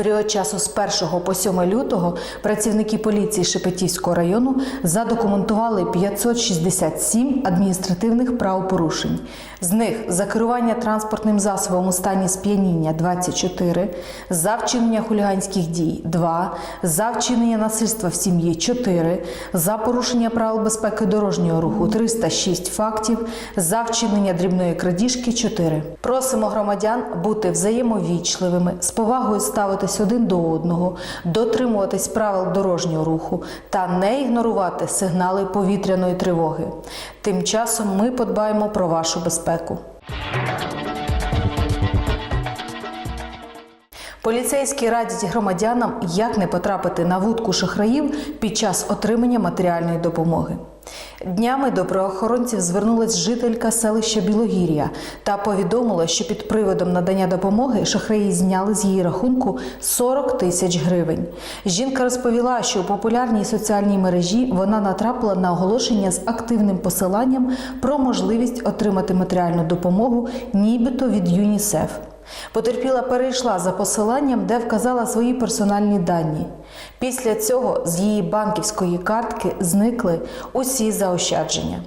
період часу з 1 по 7 лютого працівники поліції Шепетівського району задокументували 567 адміністративних правопорушень. З них за керування транспортним засобом у стані сп'яніння 24, за вчинення хуліганських дій 2, за вчинення насильства в сім'ї 4, за порушення правил безпеки дорожнього руху 306 фактів, за вчинення дрібної крадіжки 4. Просимо громадян бути взаємовічливими, з повагою ставитись один до одного, дотримуватись правил дорожнього руху та не ігнорувати сигнали повітряної тривоги. Тим часом ми подбаємо про вашу безпеку. Поліцейські радять громадянам, як не потрапити на вудку шахраїв під час отримання матеріальної допомоги. Днями до правоохоронців звернулась жителька селища Білогір'я та повідомила, що під приводом надання допомоги шахраї зняли з її рахунку 40 тисяч гривень. Жінка розповіла, що у популярній соціальній мережі вона натрапила на оголошення з активним посиланням про можливість отримати матеріальну допомогу, нібито від ЮНІСЕФ. Потерпіла перейшла за посиланням, де вказала свої персональні дані. Після цього з її банківської картки зникли усі заощадження.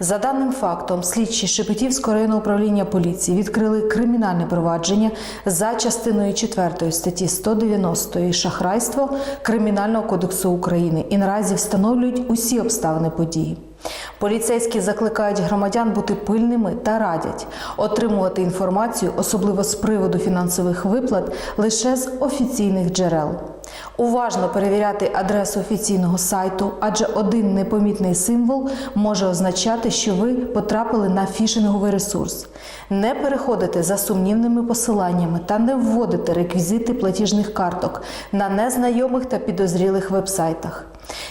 За даним фактом, слідчі Шепетівського районного управління поліції відкрили кримінальне провадження за частиною 4 статті 190 шахрайство Кримінального кодексу України і наразі встановлюють усі обставини події. Поліцейські закликають громадян бути пильними та радять отримувати інформацію, особливо з приводу фінансових виплат, лише з офіційних джерел. Уважно перевіряти адресу офіційного сайту, адже один непомітний символ може означати, що ви потрапили на фішинговий ресурс. Не переходити за сумнівними посиланнями та не вводити реквізити платіжних карток на незнайомих та підозрілих вебсайтах.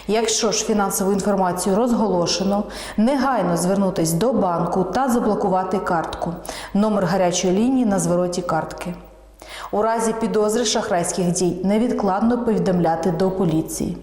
Якщо ж фінансову інформацію розголошено, негайно звернутись до банку та заблокувати картку. Номер гарячої лінії на звороті картки. У разі підозри шахрайських дій невідкладно повідомляти до поліції.